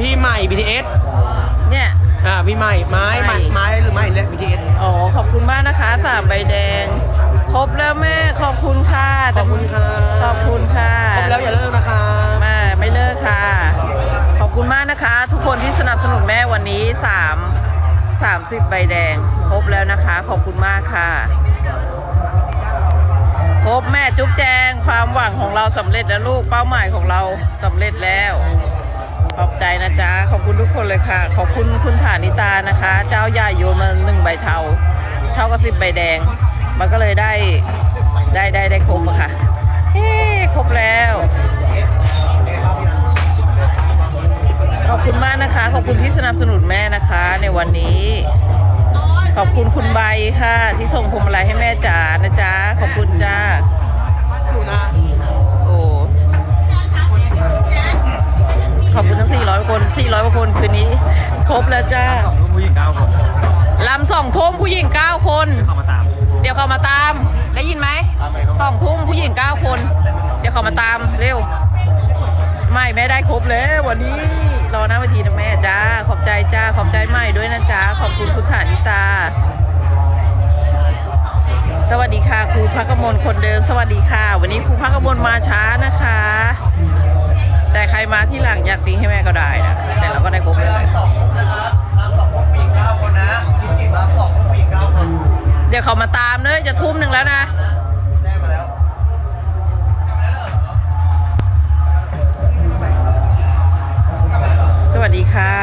พี่ใหม่ BTS เนี่ย อ่าพี่ใหม่ไม้ไม้ไม้หรือไม่และ BTS อ๋อ ขอบคุณมากนะคะสามใบแดง ครบแล้วแม่ ขอบคุณค่ะขอบคุณค่ะขอบคุณค่ะครบแล้วอย่าเลิกนะคะมาไม่เลิกค่ะ ขอบคุณมากนะคะ ทุกคนที่สนับสนุนแม่วันนี้สามสามสิบใบแดง ครบแล้วนะคะ ขอบคุณมากค่ะ ครบแม่จุ๊บแจงความหวังของเราสำเร็จแล้วลูกเป้าหมายของเราสำเร็จแล้ว ขอบใจนะจ๊ะ ขอบคุณทุกคนเลยค่ะ ขอบคุณคุณฐานิตานะคะ เจ้าใหญ่โยมาหนึ่งใบเทา เท่ากับสิบใบแดง มันก็เลยได้ได้ได้ได้ครบอะค่ะ เฮ้ครบแล้ว ขอบคุณมากนะคะ ขอบคุณที่สนับสนุนแม่นะคะ ในวันนี้ ขอบคุณคุณใบค่ะ ที่ส่งพวงมาลัยให้แม่จ๋านะจ๊ะ ขอบคุณจ้า อบคุณทั้ง400คน 400กว่าคนคืนนี้ ครบแล้วจ้าสองลูกผู้หญิงเก้าคนลำสองทุ่มผู้หญิง 9 คน เข้ามาตามเดี๋ยวเขามาตาม ได้ยินไหมสองทุ่มผู้หญิง 9 คน เดี๋ยวเขามาตามเร็ว ไม่แม่ได้ครบแล้ววันนี้รอหน้าเวทีนะแม่จ้าขอบใจจ้าขอบใจใหม่ด้วยนะจ้าขอบคุณคุณฐานิตา สวัสดีค่ะครูพักกมลคนเดิมสวัสดีค่ะ วันนี้ครูพักกมลมาช้านะคะ แต่ใครมาที่หลังอยากติให้แม่ก็ได้นะแต่เราก็ได้ครบแล้วน้ำสองนะครับน้ำสองพวกผู้หญิงเก้าคนนะผู้หญิงน้ำสองพวกผู้หญิงเก้าคนเดี๋ยวเขามาตามเนอะจะทุ่มหนึ่งแล้วนะได้มาแล้วสวัสดีค่ะ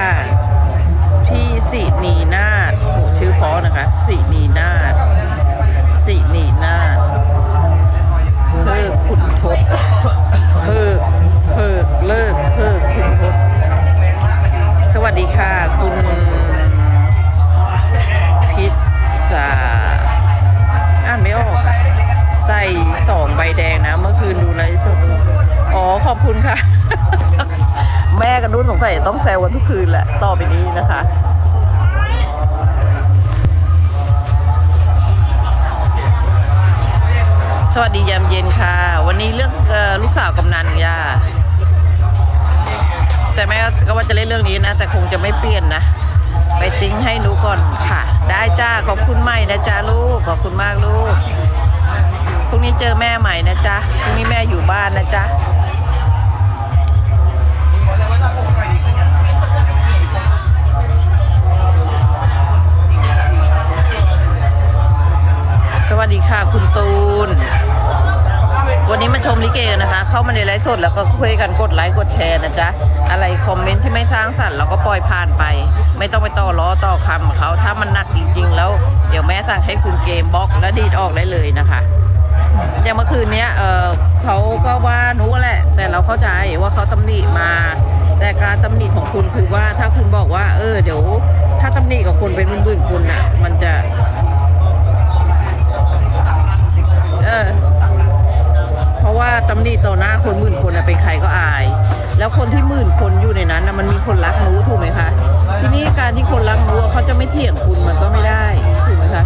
พี่สินีนาฏโหชื่อเพราะนะคะสินีนาฏสินีนาฏเพิกคุณทศเพิก เพิกเลิกเพิกคุณทศสวัสดีค่ะ คุณพิษสาอ่านไม่ออกค่ะใส่สองใบแดงนะ เมื่อคืนดูไลฟ์สดอ๋อขอบคุณค่ะ แม่กับนุ่นสงสัยต้องแซวกันทุกคืนแหละ ต่อไปนี้นะคะสวัสดียามเย็นค่ะ วันนี้เรื่องออลูกสาวกำนันย่า แต่แม่ก็ว่าจะเล่นเรื่องนี้นะ แต่คงจะไม่เปลี่ยนนะ ไปติ้งให้หนูก่อนค่ะ ได้จ้าขอบคุณใหม่นะจ้าลูกขอบคุณมากลูกพรุ่งนี้เจอแม่ใหม่นะจ๊ะพรุ่งนี้แม่อยู่บ้านนะจ๊ะสวัสดีค่ะคุณ เข้ามาในไลฟ์สดแล้วก็คุยกันกดไลค์กดแชร์นะจ๊ะ อะไรคอมเมนต์ที่ไม่สร้างสรรค์เราก็ปล่อยผ่านไป ไม่ต้องไปต่อล้อต่อคำเขาถ้ามันหนักจริง ๆ แล้ว เดี๋ยวแม่สั่งให้คุณเกมบล็อกและดีดออกได้เลยนะคะอย่างเมื่อคืนเนี้ยเออเขาก็ว่าหนูแหละ แต่เราเข้าใจว่าเขาตำหนิมา แต่การตำหนิของคุณคือว่าถ้าคุณบอกว่า เออเดี๋ยว ถ้าตำหนิกับคนเป็นหมื่นๆคุณอะ เป็นใครก็อาย แล้วคนที่หมื่นคนอยู่ในนั้นนะมันมีคนรักหนูถูกไหมคะ ทีนี้การที่คนรักหนูอะเขาจะไม่เถียงคุณมันก็ไม่ได้ถูกไหมคะ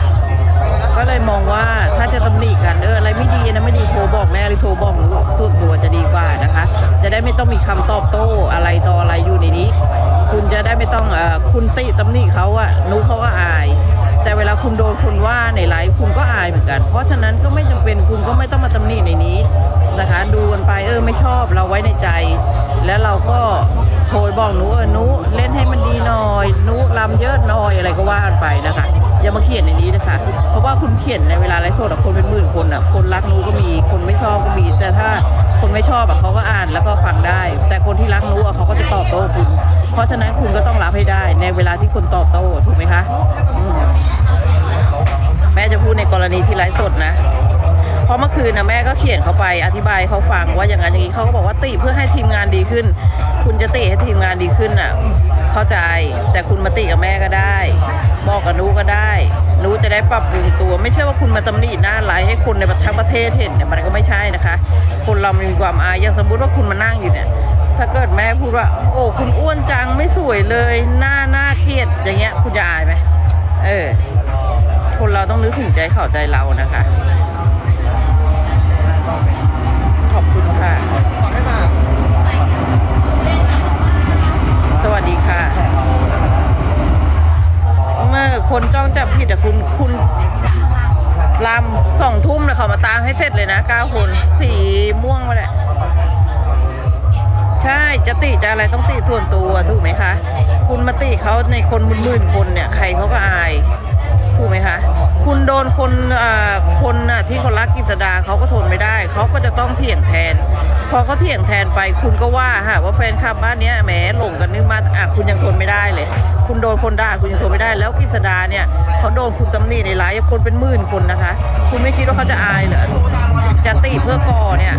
ก็เลยมองว่าถ้าจะตำหนิกันเอออะไรไม่ดีนะไม่ดีโทรบอกแม่หรือโทรบอกหนูส่วนตัวจะดีกว่านะคะ จะได้ไม่ต้องมีคำตอบโต้อะไรต่ออะไรอยู่ในนี้ คุณจะได้ไม่ต้องเออคุณติตำหนิเขาอะหนูเขาก็อายแต่เวลา คุณโดนคนว่าในไลฟ์คุณก็อายเหมือนกัน เพราะฉะนั้นก็ไม่จำเป็นคุณก็ไม่ต้องมาตำหนิในนี้นะคะ ดูกันไปเออไม่ชอบเราไว้ในใจ แล้วเราก็โทรบอกหนูเออหนูเล่นให้มันดีหน่อยหนูลำเยอะหน่อยอะไรก็ว่ากันไปนะคะอย่ามาเขียนในนี้นะคะ เพราะว่าคุณเขียนในเวลาไลฟ์สดคนเป็นหมื่นคนอะคนรักนูก็มีคนไม่ชอบก็มี แต่ถ้าคนไม่ชอบอะเขาก็อ่านแล้วก็ฟังได้ แต่คนที่รักนูอะเขาก็จะตอบโต้คุณ เพราะฉะนั้นคุณก็ต้องรับให้ได้ในเวลาที่คุณตอบโต้ถูกไหมคะ ไลฟ์สดนะ เพราะเมื่อคืนนะแม่ก็เขียนเขาไปอธิบายเขาฟังว่าอย่างนั้นอย่างนี้เขาก็บอกว่าติเพื่อให้ทีมงานดีขึ้น คุณจะติให้ทีมงานดีขึ้นอะ เข้าใจแต่คุณมาติกับแม่ก็ได้ บอกกับนูก็ได้นูจะได้ปรับปรุงตัว ไม่ใช่ว่าคุณมาตำหนิหน้าไลฟ์ให้คนในทั้งประเทศเห็นเนี่ยมันก็ไม่ใช่นะคะ คนเรามีความอายอย่างสมมติว่าคุณมานั่งอยู่เนี่ยถ้าเกิดแม่พูดว่า โอ้คุณอ้วนจังไม่สวยเลย หน้าหน้าเกลียดอย่างเงี้ยคุณจะอายไหมเออ คนเราต้องนึกถึงใจเขาใจเรานะคะ ขอบคุณค่ะ สวัสดีค่ะ เมื่อคนจ้องจับผิดอะคุณคุณลำสองทุ่มเลยเขามาตามให้เสร็จเลยนะเก้าคนสีม่วงมาแหละใช่จะติจะอะไรต้องติส่วนตัวถูกไหมคะ คุณมาติเขาในคนหมื่นๆคนเนี่ย ใครเขาก็อาย ถูกไหมคะคุณโดนคนคนที่เขารักกิษดาเขาก็ทนไม่ได้ เขาก็จะต้องเถียงแทน พอเขาเถียงแทนไปคุณก็ว่าฮะว่าแฟนคลับบ้านนี้แหมหลงกันนึกมาอะคุณยังทนไม่ได้เลย คุณโดนคนด่าคุณยังทนไม่ได้ แล้วกิษดาเนี่ยเขาโดนคุณตำหนิในไลฟ์คนเป็นหมื่นคนนะคะ คุณไม่คิดว่าเขาจะอายเหรอจะตีเพื่อก่อเนี่ย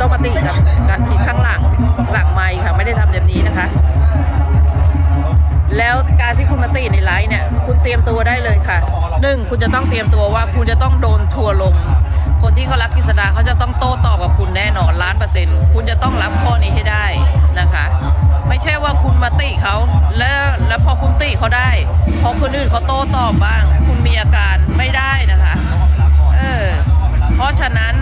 ต้องมาตีกับกันที่ข้างหลังหลังไมค์ค่ะไม่ได้ทำแบบนี้นะคะ แล้วการที่คุณมาตีในไลฟ์เนี่ย คุณเตรียมตัวได้เลยค่ะหนึ่งคุณจะต้องเตรียมตัวว่าคุณจะต้องโดนทัวลง คนที่เขารักกฤษดาเขาจะต้องโต้ตอบกับคุณแน่นอนล้านเปอร์เซ็นต์คุณจะต้องรับข้อนี้ให้ได้นะคะ ไม่ใช่ว่าคุณมาติเขาแล้วแล้วพอคุณติเขาได้พอคนอื่นเขาโต้ตอบบ้าง คุณมีอาการไม่ได้นะคะเออเพราะฉะนั้น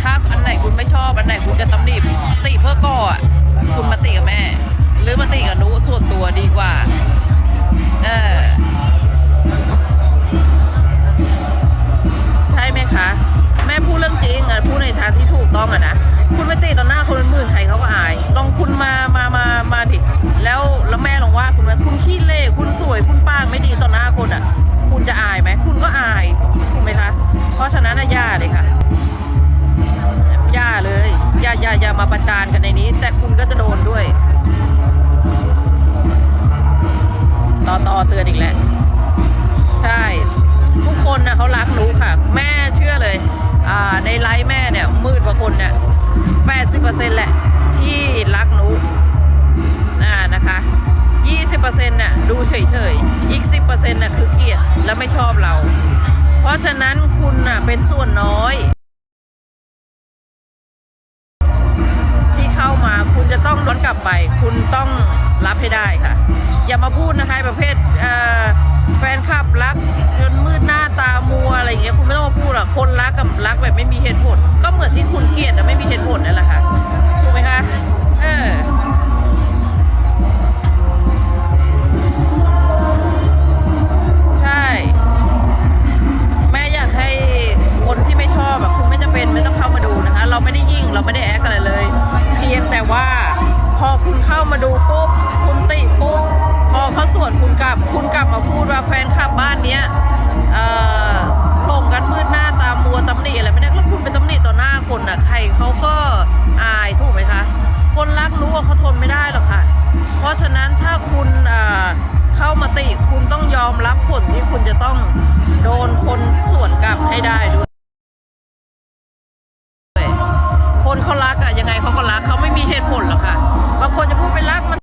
ถ้าอันไหนคุณไม่ชอบอันไหนคุณจะตำหนิติเพื่อก่อคุณมาติกับแม่ หรือมาติกับนูส่วนตัวดีกว่า เออใช่ไหมคะ แม่พูดเรื่องจริงอะพูดในทางที่ถูกต้องอะนะคุณไม่ติต่อหน้าคนมื่นใครเขาก็อาย ลองคุณมามามามาดิแล้วแล้วแม่ลองว่าคุณไหมคุณขี้เล่คุณสวยคุณปากไม่ดีต่อหน้าคนอะ คุณจะอายไหมคุณก็อายถูกไหมคะ เพราะฉะนั้นนะอย่าเลยค่ะอย่าเลย อย่าอย่าอย่ามาประจานกันในนี้ แต่คุณก็จะโดนด้วย ต่อต่อเตือนอีกแล้ว ใช่ ทุกคนนะเขารักรู้ค่ะ แม่เชื่อเลย อ่า ในไลฟ์แม่เนี่ย มืดกว่าคนเนี่ยแปดสิบเปอร์เซ็นต์แหละ ไป คุณต้องรับให้ได้ค่ะ อย่ามาพูดนะคะประเภทเแฟนคลับรักจนมืดหน้าตามัวอะไรอย่างเงี้ยคุณไม่ต้องมาพูดหรอกคนรักกับรักแบบไม่มีเหตุผล ก็เหมือนที่คุณเกลียดแต่ไม่มีเหตุผลนั่นแหละค่ะถูกไหมคะามาดูปุ๊บคุณติปุ๊บพอเขาสวนคุณกลับ คุณกลับมาพูดว่าแฟนคลับบ้านเนี้ยเอ่อหลงกันมืดหน้าตามัวตำหนิอะไรไม่ได้แล้วคุณไปตำหนิต่อหน้าคนอะใครเขาก็อายถูกไหมคะ คนรักรู้ว่าเขาทนไม่ได้หรอกค่ะ เพราะฉะนั้นถ้าคุณเอ่อเข้ามาติคุณต้องยอมรับผลที่คุณจะต้องโดนคนสวนกลับให้ได้ด้วยคนเขารักอะยังไงเขาก็รักเขาไม่มีเหตุผลหรอกค่ะ บางคนจะพูดเป็นรักมัน